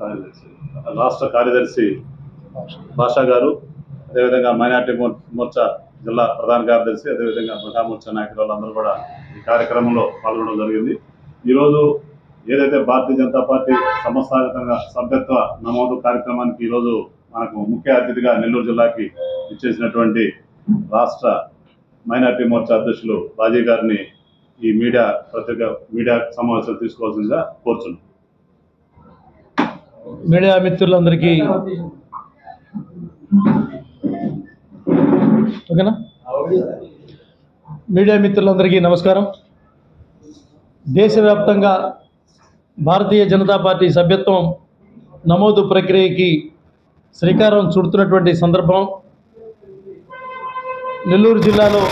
కార్యదర్శి. రాష్ట్ర కార్యదర్శి భాషా గారు అదేవిధంగా మైనార్టీ మోర్చా జిల్లా ప్రధాన కార్యదర్శి అదేవిధంగా మహిళా మోర్చా నాయకులు వాళ్ళందరూ కూడా ఈ కార్యక్రమంలో పాల్గొనడం జరిగింది. ఈరోజు ఏదైతే భారతీయ జనతా పార్టీ సంస్థాగతంగా సభ్యత్వ నమోదు కార్యక్రమానికి ఈరోజు మనకు ముఖ్య అతిథిగా నెల్లూరు జిల్లాకి ఇచ్చేసినటువంటి రాష్ట్ర మైనార్టీ మోర్చా అధ్యక్షులు రాజీ గారిని ఈ మీడియా పత్రిక మీడియా సమావేశం తీసుకోవాల్సిందిగా కోరుతున్నాం మీడియా మిత్రులందరికీ ఓకేనా? మీడియా మిత్రులందరికీ నమస్కారం. దేశవ్యాప్తంగా భారతీయ జనతా పార్టీ సభ్యత్వం నమోదు ప్రక్రియకి శ్రీకారం చుడుతున్నటువంటి సందర్భం. నెల్లూరు జిల్లాలో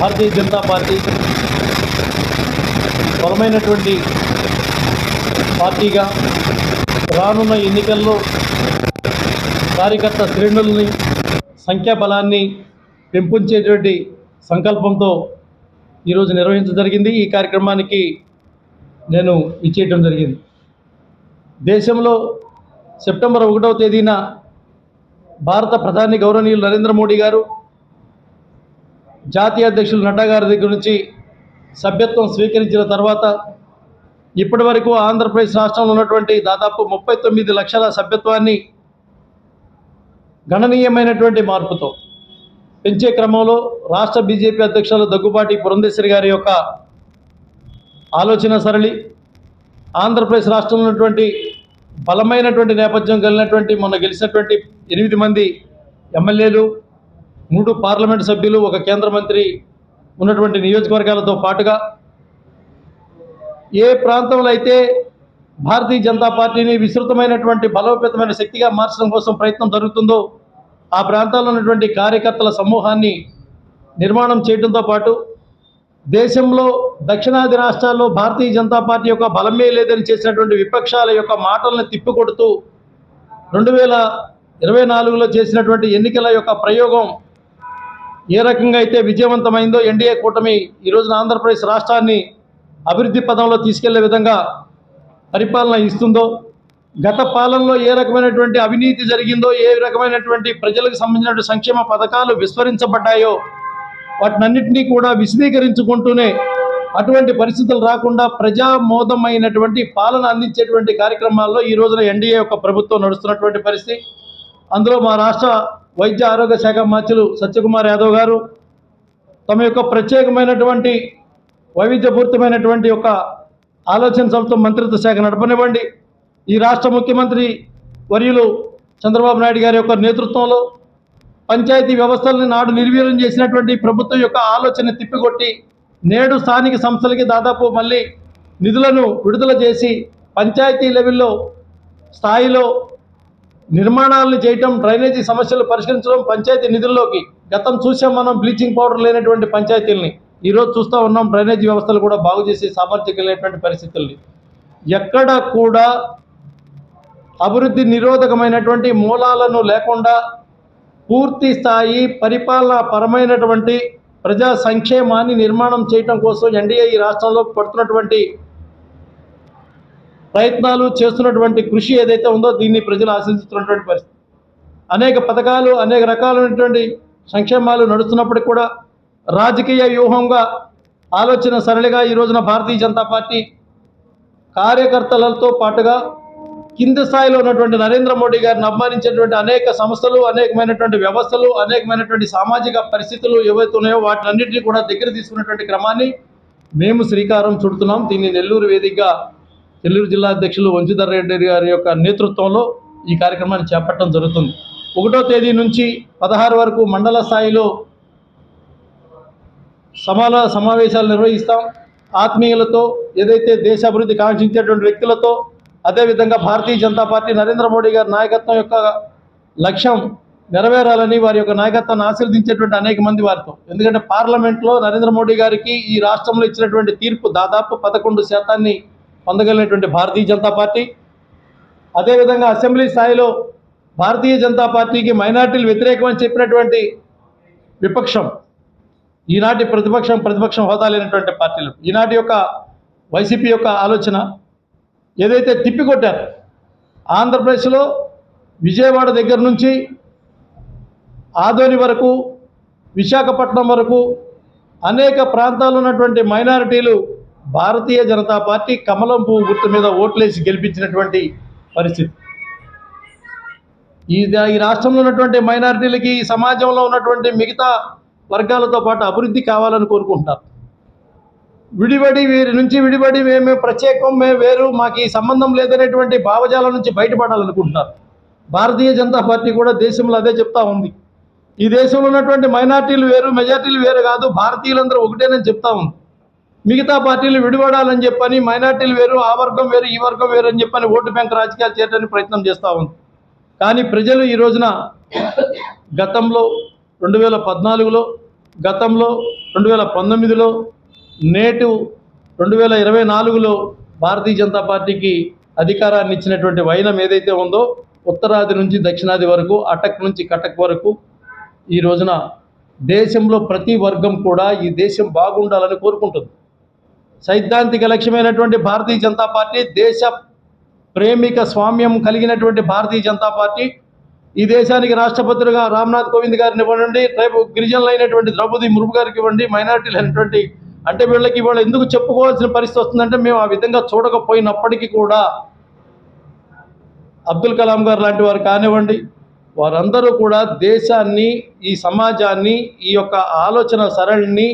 భారతీయ జనతా పార్టీ బలమైనటువంటి పార్టీగా రానున్న ఎన్నికల్లో కార్యకర్త శ్రేణుల్ని సంఖ్యాబలాన్ని పెంపొంచేటువంటి సంకల్పంతో ఈరోజు నిర్వహించడం జరిగింది. ఈ కార్యక్రమానికి నేను ఇచ్చేయటం జరిగింది. దేశంలో సెప్టెంబర్ ఒకటవ తేదీన భారత ప్రధాని గౌరవనీయులు నరేంద్ర మోడీ గారు జాతీయ అధ్యక్షులు నడ్డా గారి దగ్గర నుంచి సభ్యత్వం స్వీకరించిన తర్వాత ఇప్పటి వరకు ఆంధ్రప్రదేశ్ రాష్ట్రంలో ఉన్నటువంటి దాదాపు ముప్పై తొమ్మిది లక్షల సభ్యత్వాన్ని గణనీయమైనటువంటి మార్పుతో పెంచే క్రమంలో రాష్ట్ర బీజేపీ అధ్యక్షులు దగ్గుబాటి పురంధేశ్వరి గారి యొక్క ఆలోచన సరళి ఆంధ్రప్రదేశ్ రాష్ట్రంలో ఉన్నటువంటి బలమైనటువంటి నేపథ్యం కలిగినటువంటి మొన్న గెలిచినటువంటి ఎనిమిది మంది ఎమ్మెల్యేలు మూడు పార్లమెంటు సభ్యులు ఒక కేంద్ర మంత్రి ఉన్నటువంటి నియోజకవర్గాలతో పాటుగా ఏ ప్రాంతంలో అయితే భారతీయ జనతా పార్టీని విస్తృతమైనటువంటి బలోపేతమైన శక్తిగా మార్చడం కోసం ప్రయత్నం జరుగుతుందో ఆ ప్రాంతాల్లో ఉన్నటువంటి కార్యకర్తల సమూహాన్ని నిర్మాణం చేయడంతో పాటు దేశంలో దక్షిణాది రాష్ట్రాల్లో భారతీయ జనతా పార్టీ యొక్క బలమే లేదని చేసినటువంటి విపక్షాల యొక్క మాటలను తిప్పికొడుతూ రెండు వేల ఇరవై నాలుగులో చేసినటువంటి ఎన్నికల యొక్క ప్రయోగం ఏ రకంగా అయితే విజయవంతమైందో ఎన్డీఏ కూటమి ఈ రోజున ఆంధ్రప్రదేశ్ రాష్ట్రాన్ని అభివృద్ధి పదంలో తీసుకెళ్ళే విధంగా పరిపాలన ఇస్తుందో గత పాలనలో ఏ రకమైనటువంటి అవినీతి జరిగిందో ఏ రకమైనటువంటి ప్రజలకు సంబంధించినటువంటి సంక్షేమ పథకాలు విస్మరించబడ్డాయో వాటినన్నింటినీ కూడా విశదీకరించుకుంటూనే అటువంటి పరిస్థితులు రాకుండా ప్రజామోదమైనటువంటి పాలన అందించేటువంటి కార్యక్రమాల్లో ఈ రోజున ఎన్డీఏ యొక్క ప్రభుత్వం నడుస్తున్నటువంటి పరిస్థితి. అందులో మా రాష్ట్ర వైద్య ఆరోగ్య శాఖ మంత్రులు సత్యకుమార్ యాదవ్ గారు తమ యొక్క ప్రత్యేకమైనటువంటి వైవిధ్యపూరితమైనటువంటి యొక్క ఆలోచన సభతో మంత్రిత్వ శాఖ నడపనివ్వండి. ఈ రాష్ట్ర ముఖ్యమంత్రి వర్యులు చంద్రబాబు నాయుడు గారి యొక్క నేతృత్వంలో పంచాయతీ వ్యవస్థలను నాడు నిర్వీర్యం చేసినటువంటి ప్రభుత్వం యొక్క ఆలోచన తిప్పికొట్టి నేడు స్థానిక సంస్థలకి దాదాపు మళ్ళీ నిధులను విడుదల చేసి పంచాయతీ లెవెల్లో స్థాయిలో నిర్మాణాలను చేయటం డ్రైనేజీ సమస్యలు పరిష్కరించడం పంచాయతీ నిధుల్లోకి గతం చూసాం మనం బ్లీచింగ్ పౌడర్ లేనటువంటి పంచాయతీల్ని. ఈరోజు చూస్తూ ఉన్నాం డ్రైనేజీ వ్యవస్థలు కూడా బాగు చేసే సామర్థ్యం కలిగినటువంటి పరిస్థితుల్ని. ఎక్కడ కూడా అభివృద్ధి నిరోధకమైనటువంటి మూలాలను లేకుండా పూర్తి స్థాయి పరిపాలన పరమైనటువంటి ప్రజా సంక్షేమాన్ని నిర్మాణం చేయటం కోసం ఎన్డీఏ ఈ రాష్ట్రంలో పడుతున్నటువంటి ప్రయత్నాలు చేస్తున్నటువంటి కృషి ఏదైతే ఉందో దీన్ని ప్రజలు ఆశిస్తున్నటువంటి పరిస్థితి. అనేక పథకాలు అనేక రకాలైనటువంటి సంక్షేమాలు నడుస్తున్నప్పటికీ కూడా రాజకీయ వ్యూహంగా ఆలోచన సరళిగా ఈ రోజున భారతీయ జనతా పార్టీ కార్యకర్తలతో పాటుగా కింది స్థాయిలో ఉన్నటువంటి నరేంద్ర మోడీ గారిని అభిమానించేటువంటి అనేక సంస్థలు అనేకమైనటువంటి వ్యవస్థలు అనేకమైనటువంటి సామాజిక పరిస్థితులు ఏవైతే ఉన్నాయో వాటినన్నింటినీ కూడా దగ్గర తీసుకున్నటువంటి క్రమాన్ని మేము శ్రీకారం చుడుతున్నాం. దీన్ని నెల్లూరు వేదికగా నెల్లూరు జిల్లా అధ్యక్షులు వంశీధర్ రెడ్డి గారి యొక్క నేతృత్వంలో ఈ కార్యక్రమాన్ని చేపట్టడం జరుగుతుంది. ఒకటో తేదీ నుంచి పదహారు వరకు మండల స్థాయిలో సమాల సమావేశాలు నిర్వహిస్తాం. ఆత్మీయులతో ఏదైతే దేశ అభివృద్ధి కాంక్షించేటువంటి వ్యక్తులతో అదేవిధంగా భారతీయ జనతా పార్టీ నరేంద్ర మోడీ గారి నాయకత్వం యొక్క లక్ష్యం నెరవేరాలని వారి యొక్క నాయకత్వాన్ని ఆశీర్వదించేటువంటి అనేక మంది వారితో. ఎందుకంటే పార్లమెంట్లో నరేంద్ర మోడీ గారికి ఈ రాష్ట్రంలో ఇచ్చినటువంటి తీర్పు దాదాపు పదకొండు శాతాన్ని పొందగలిగినటువంటి భారతీయ జనతా పార్టీ. అదేవిధంగా అసెంబ్లీ స్థాయిలో భారతీయ జనతా పార్టీకి మైనార్టీలు వ్యతిరేకమని చెప్పినటువంటి విపక్షం ఈనాటి ప్రతిపక్షం ప్రతిపక్షం హోదా లేనటువంటి పార్టీలు. ఈనాటి యొక్క వైసీపీ యొక్క ఆలోచన ఏదైతే తిప్పికొట్టారు ఆంధ్రప్రదేశ్లో విజయవాడ దగ్గర నుంచి ఆదోని వరకు విశాఖపట్నం వరకు అనేక ప్రాంతాల్లో ఉన్నటువంటి మైనారిటీలు భారతీయ జనతా పార్టీ కమలం పువ్వు గుర్తు మీద ఓట్లేసి గెలిపించినటువంటి పరిస్థితి. ఈ ఈ రాష్ట్రంలో ఉన్నటువంటి మైనారిటీలకి ఈ సమాజంలో ఉన్నటువంటి మిగతా వర్గాలతో పాటు అభివృద్ధి కావాలని కోరుకుంటున్నారు. విడిబడి వీరి నుంచి విడిబడి మేము ప్రత్యేకం మేము వేరు మాకు ఈ సంబంధం లేదనేటువంటి భావజాలం నుంచి బయటపడాలనుకుంటున్నారు. భారతీయ జనతా పార్టీ కూడా దేశంలో అదే చెప్తా ఉంది. ఈ దేశంలో ఉన్నటువంటి మైనార్టీలు వేరు మెజార్టీలు వేరు కాదు భారతీయులందరూ ఒకటేనని చెప్తా ఉంది. మిగతా పార్టీలు విడిపడాలని చెప్పని మైనార్టీలు వేరు ఆ వర్గం వేరు ఈ వర్గం వేరు అని చెప్పని ఓటు బ్యాంక్ రాజకీయాలు చేయడానికి ప్రయత్నం చేస్తూ ఉంది. కానీ ప్రజలు ఈ రోజున గతంలో రెండు వేల పద్నాలుగులో గతంలో రెండు వేల పంతొమ్మిదిలో నేటు రెండు వేల ఇరవై నాలుగులో భారతీయ జనతా పార్టీకి అధికారాన్ని ఇచ్చినటువంటి వైనం ఏదైతే ఉందో ఉత్తరాది నుంచి దక్షిణాది వరకు అటక్ నుంచి కటక్ వరకు ఈ రోజున దేశంలో ప్రతి వర్గం కూడా ఈ దేశం బాగుండాలని కోరుకుంటుంది. సైద్ధాంతిక లక్ష్యమైనటువంటి భారతీయ జనతా పార్టీ దేశ ప్రేమిక స్వామ్యం కలిగినటువంటి భారతీయ జనతా పార్టీ ఈ దేశానికి రాష్ట్రపతిగా రామ్నాథ్ కోవింద్ గారిని ఇవ్వండి రేపు గిరిజనులు అయినటువంటి ద్రౌపది మురుపు గారికి ఇవ్వండి మైనారిటీలు అయినటువంటి అంటే వీళ్ళకి ఇవాళ ఎందుకు చెప్పుకోవాల్సిన పరిస్థితి వస్తుందంటే మేము ఆ విధంగా చూడకపోయినప్పటికీ కూడా అబ్దుల్ కలాం గారు లాంటి వారు కానివ్వండి వారందరూ కూడా దేశాన్ని ఈ సమాజాన్ని ఈ యొక్క ఆలోచన సరళిని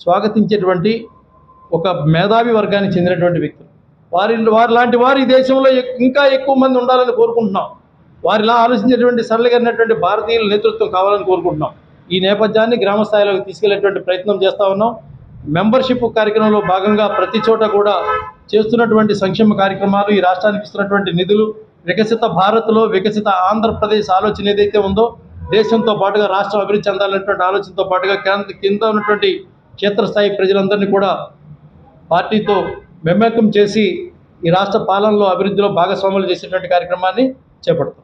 స్వాగతించేటువంటి ఒక మేధావి వర్గానికి చెందినటువంటి వ్యక్తులు. వారి వారి లాంటి వారు ఈ దేశంలో ఇంకా ఎక్కువ మంది ఉండాలని కోరుకుంటున్నాం. వారిలా ఆలోచించేటువంటి సరళిగినటువంటి భారతీయుల నేతృత్వం కావాలని కోరుకుంటున్నాం. ఈ నేపథ్యాన్ని గ్రామ స్థాయిలోకి తీసుకెళ్ళేటువంటి ప్రయత్నం చేస్తూ ఉన్నాం. మెంబర్షిప్ కార్యక్రమంలో భాగంగా ప్రతి చోట కూడా చేస్తున్నటువంటి సంక్షేమ కార్యక్రమాలు ఈ రాష్ట్రానికి ఇస్తున్నటువంటి నిధులు వికసిత భారత్లో వికసిత ఆంధ్రప్రదేశ్ ఆలోచన ఏదైతే ఉందో దేశంతో పాటుగా రాష్ట్రం అభివృద్ధి చెందాలనేటువంటి ఆలోచనతో పాటుగా కేంద్ర కింద ఉన్నటువంటి క్షేత్రస్థాయి ప్రజలందరినీ కూడా పార్టీతో మెమ్మకం చేసి ఈ రాష్ట్ర పాలనలో అభివృద్ధిలో భాగస్వాములు చేసేటువంటి కార్యక్రమాన్ని చేపడతాం.